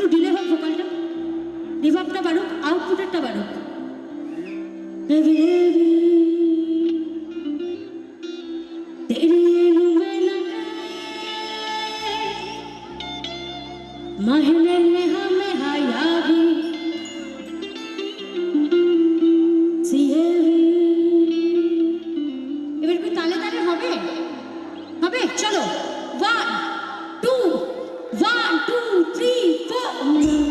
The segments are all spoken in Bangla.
একটু ডিলে হোক ভোকালটা রিভাবটা বাড়ুক আউটপুটেরটা বাড়ুক Baby, baby, तेरी ये लुम्बे लगाए, महले में हमें हाया भी ফোর ইতলঙ্গ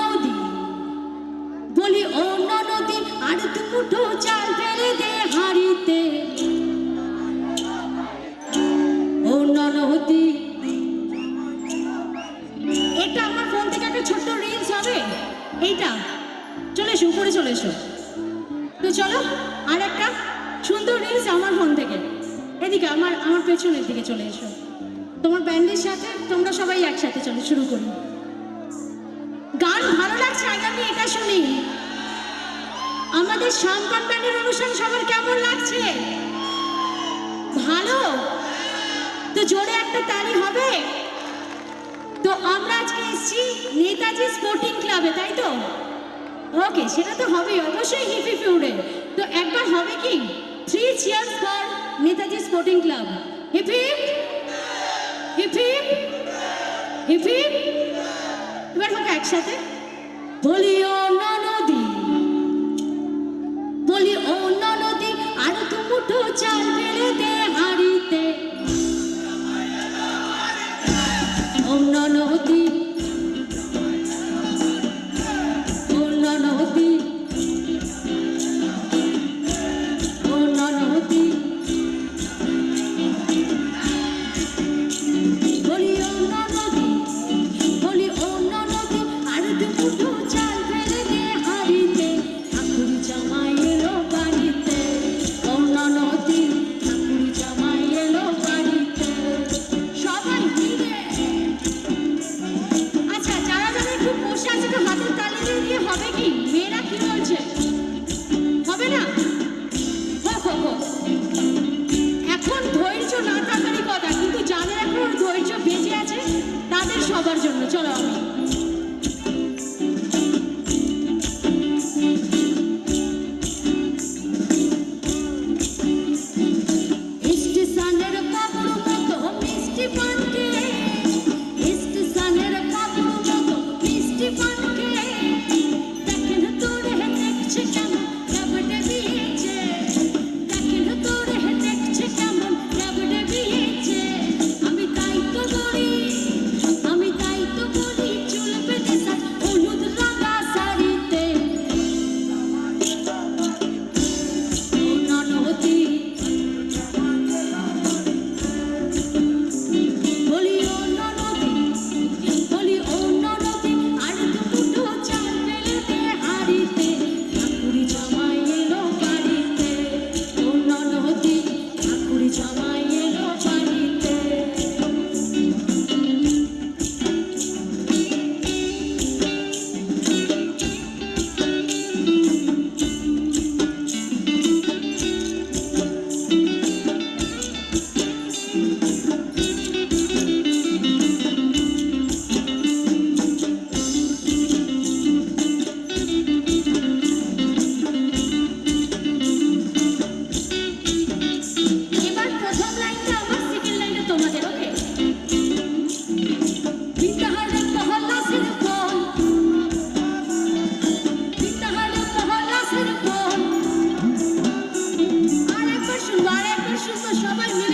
এইটা, চলে এসো, উপরে চলে এসো। তো চলো আর একটা সুন্দর রিলস আমার ফোন থেকে। এদিকে আমার আমার পেছনের দিকে চলে এসো। তোমার ব্যান্ডের সাথে তোমরা সবাই একসাথে চলো, শুরু করি। গান ভালো লাগছে, আগে আমি এটা শুনি। আমাদের সাম্পান ব্যান্ডের অনুষ্ঠান সবার কেমন লাগছে? ভালো? তো জোরে একটা তালি হবে। তো আমরা আজকে এসেছি নেতাজি স্পোর্টিং ক্লাবে তাই তো? ওকে সেটা তো হবেই, অবশ্যই হিপি ফিউডে তো একবার হবে কি? Three cheers for Netaji sporting club hip hip hip এবার হোক একসাথে। বলি ও ননদি বলি ও ননদি আর দু মুঠো চাল ফেলে দে হাড়িতে। ও ননদি আছে তাদের সবার জন্য। চলো আমি। deixa eu fechar vai mesmo.